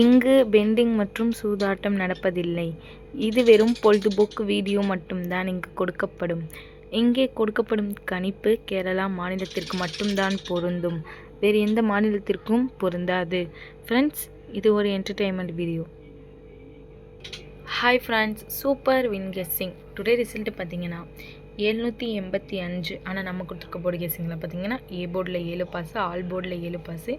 இங்கு பெண்டிங் மற்றும் சூதாட்டம் நடப்பதில்லை. இது வெறும் பொழுதுபோக்கு வீடியோ மட்டும்தான் இங்கு கொடுக்கப்படும். இங்கே கொடுக்கப்படும் கணிப்பு கேரளா மாநிலத்திற்கு மட்டும்தான் பொருந்தும். வேறு எந்த மாநிலத்திற்கும் பொருந்தாது. ஃப்ரெண்ட்ஸ் இது ஒரு entertainment video hi friends super win guessing today result பார்த்தீங்கன்னா எழுநூற்றி எண்பத்தி அஞ்சு. ஆனால் நம்ம கொடுத்துருக்க போர்டு கெஸ்ஸிங்கில் பார்த்தீங்கன்னா ஏ போர்டில் ஏழு பாஸு ஆல் போர்டில் ஏழு pass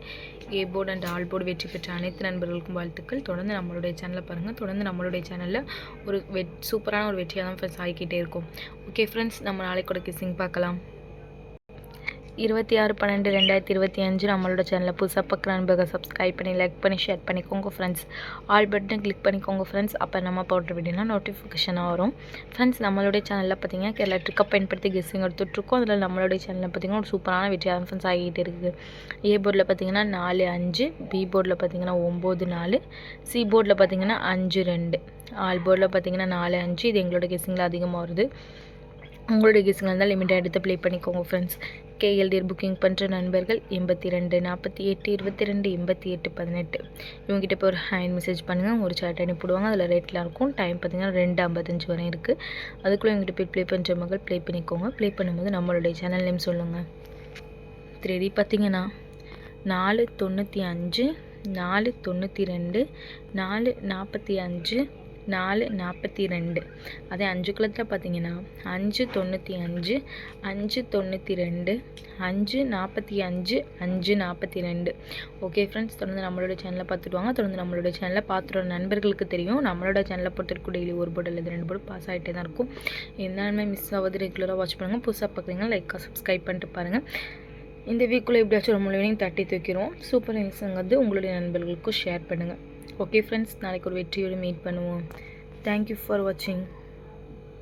A board and all board வெற்றி பெற்ற அனைத்து நண்பர்களுக்கும் வாழ்த்துக்கள். தொடர்ந்து நம்மளுடைய சேனலை பாருங்கள் தொடர்ந்து நம்மளுடைய சேனலில் ஒரு வெட் சூப்பரான ஒரு வெற்றியாக தான் ஃப்ரெண்ட்ஸ் ஆகிக்கிட்டே இருக்கும். ஓகே ஃப்ரெண்ட்ஸ் நம்ம நாளைக்கு கூட பார்க்கலாம். இருபத்தி ஆறு பன்னெண்டு ரெண்டாயிரத்தி இருபத்தி அஞ்சு நம்மளோட சேனலில் புதுசாக பக்கம் நண்பர்கள் சப்ஸ்கிரைப் பண்ணி லைக் பண்ணி ஷேர் பண்ணிக்கோங்க ஃப்ரெண்ட்ஸ் ஆல் பட்டன் கிளிக் பண்ணிக்கோங்க ஃப்ரெண்ட்ஸ் அப்போ நம்ம போடுற வீடியோனா நோட்டிஃபிகேஷனாக வரும். ஃப்ரெண்ட்ஸ் நம்மளுடைய சேனலில் பார்த்தீங்கன்னா கேரளா ட்ரிக்கப் பயன்படுத்தி கெஸ்ஸிங் எடுத்துகிட்ருக்கோம் அதில் நம்மளுடைய சேனலில் பார்த்தீங்கன்னா ஒரு சூப்பரான வெற்றியாக ஃப்ரெண்ட்ஸ் ஆகிட்டு இருக்குது. ஏ போர்டில் பார்த்தீங்கன்னா நாலு அஞ்சு பி போர்டில் பார்த்தீங்கன்னா ஒம்பது நாலு சி போர்டில் பார்த்தீங்கன்னா அஞ்சு ரெண்டு. ஆல் போர்டில் பார்த்தீங்கன்னா நாலு அஞ்சு. இது எங்களோட கெஸ்ஸிங்கில் அதிகமாக வருது. உங்களுடைய கெஸ்ஸிங் இருந்தால் லிமிட்டாக எடுத்து ப்ளே பண்ணிக்கோங்க ஃப்ரெண்ட்ஸ் கேஎல்டிஆர் புக்கிங் பண்ணுற நண்பர்கள் எண்பத்தி ரெண்டு நாற்பத்தி எட்டு இருபத்தி ரெண்டு எண்பத்தி எட்டு பதினெட்டு. இவங்ககிட்ட இப்போ ஒரு ஹேண்ட் மெசேஜ் பண்ணுங்கள் ஒரு சாட் அனுப்பிவிடுவாங்க. அதில் ரேட்லாம் இருக்கும். டைம் பார்த்தீங்கன்னா ரெண்டு ஐம்பத்தஞ்சு வரை இருக்குது அதுக்குள்ளே எங்கிட்ட போய் ப்ளே பண்ணுற மகள் ப்ளே பண்ணிக்கோங்க. ப்ளே பண்ணும்போது நம்மளுடைய சேனல் நேம் சொல்லுங்கள் த்ரீ பார்த்தீங்கன்னா நாலு தொண்ணூற்றி அஞ்சு நாலு தொண்ணூற்றி ரெண்டு நாலு நாற்பத்தி அஞ்சு நாலு நாற்பத்தி ரெண்டு அதே அஞ்சு குளத்தில் பார்த்தீங்கன்னா அஞ்சு தொண்ணூற்றி அஞ்சு அஞ்சு தொண்ணூற்றி ரெண்டு அஞ்சு நாற்பத்தி அஞ்சு அஞ்சு நாற்பத்தி ரெண்டு ஓகே ஃப்ரெண்ட்ஸ் தொடர்ந்து நம்மளோட சேனலை பார்த்துட்டு வாங்க. தொடர்ந்து நம்மளோட சேனலை பார்த்துட்டு நண்பர்களுக்கு தெரியும். நம்மளோட சேனலை போட்டிருக்க டெய்லி ஒரு போர்டு அல்லது ரெண்டு போர்டு பாஸ் ஆகிட்டே தான் இருக்கும். என்னென்ன மிஸ் ஆகுது ரெகுலராக வாட்ச் பண்ணுங்கள் புதுசாக பார்க்குறீங்கன்னா லைக்காக சப்ஸ்கிரைப் பண்ணிட்டு பாருங்கள் இந்த வீக்குள்ளே எப்படியாச்சும் ரொம்ப மூணு தட்டி தூக்கிறோம் சூப்பர் நியூஸுங்கிறது உங்களுடைய நண்பர்களுக்கும் ஷேர் பண்ணுங்கள் ஓகே ஃப்ரெண்ட்ஸ் நாளைக்கு ஒரு வெற்றியோடு மீட் பண்ணுவோம். தேங்க்யூ ஃபார் வாட்சிங்